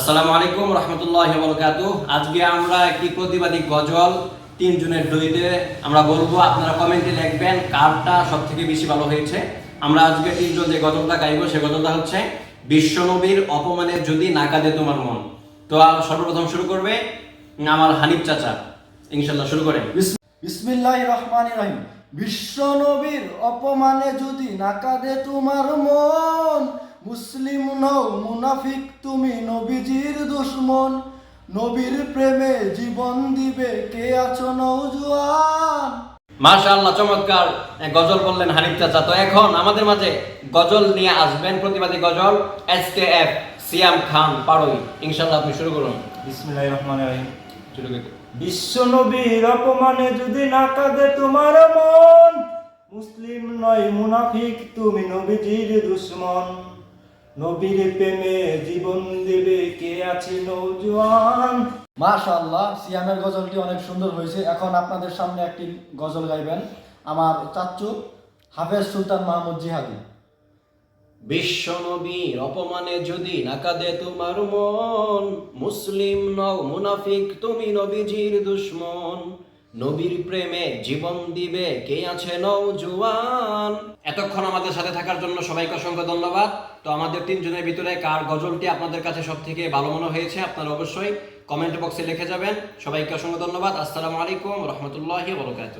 আসসালামু আলাইকুম রহমতুল্লাহ বরকাতু আজকে আমরা একটি প্রতিবাদী গজল তিনজনের দইতে আমরা বলব, আপনারা কমেন্টে লিখবেন কারটা সব থেকে বেশি ভালো হয়েছে। আমরা আজকে তিনজন যে গজলটা গাইবো, সে গজলটা হচ্ছে, বিশ্বনবীর অপমানে যদি না কাঁদে তোমার মন। তো সর্বপ্রথম শুরু করবে আমার হানিফ চাচা। ইনশাল্লাহ শুরু করেন। বিসমিল্লাহ রহমান রহিম। বিশ্ব নবীর অপমানে যদি না কাঁদে তোমার মন নও মুনাফিক তুমি নবীজির দুশ্মন। নবীর প্রেমে জীবন দিবে কে আছো নৌজুয়ান মাশাআল্লাহ চমৎকার। গজল বললেন হানিফ চাচা। তো এখন আমাদের মাঝে গজল নিয়ে আসবেন প্রতিবাদী গজল এস কে এফ সিয়াম খান পাড়ই ইনশাল্লাহ আপনি শুরু করুন। বিসমিল্লাহ রহমান রহিম। শুরু করুন। বিশ্ব নবীর অপমানে যদি না কাঁদে তোমার মন মুসলিম নয় মুনাফিক তুমি নবীজির দুশ্মন। নবীর প্রেমে জীবন দেবে কে আছে নৌজওয়ান মাশাআল্লাহ সিয়ামের গজলটি অনেক সুন্দর হয়েছে। এখন আপনাদের সামনে একটি গজল গাইবেন। আমার চাচ্চু হাফেজ সুলতান মাহমুদ জিহাদি। বিশ্ব নবীর অপমানে যদি না কাঁদে তোমার মন মুসলিম নও মুনাফিক তুমি নবীজির দুশ্মন। নবীর প্রেমে জীবন দিবে কে আছে নৌজুয়ান এতক্ষণ আমাদের সাথে থাকার জন্য সবাইকে অসংখ্য ধন্যবাদ। তো আমাদের তিনজনের ভিতরে কার গজলটি আপনাদের কাছে সব থেকে ভালো মনে হয়েছে আপনারা অবশ্যই কমেন্ট বক্সে লিখে যাবেন। সবাইকে অসংখ্য ধন্যবাদ। আসসালামু আলাইকুম রহমতুল্লাহি বরকাত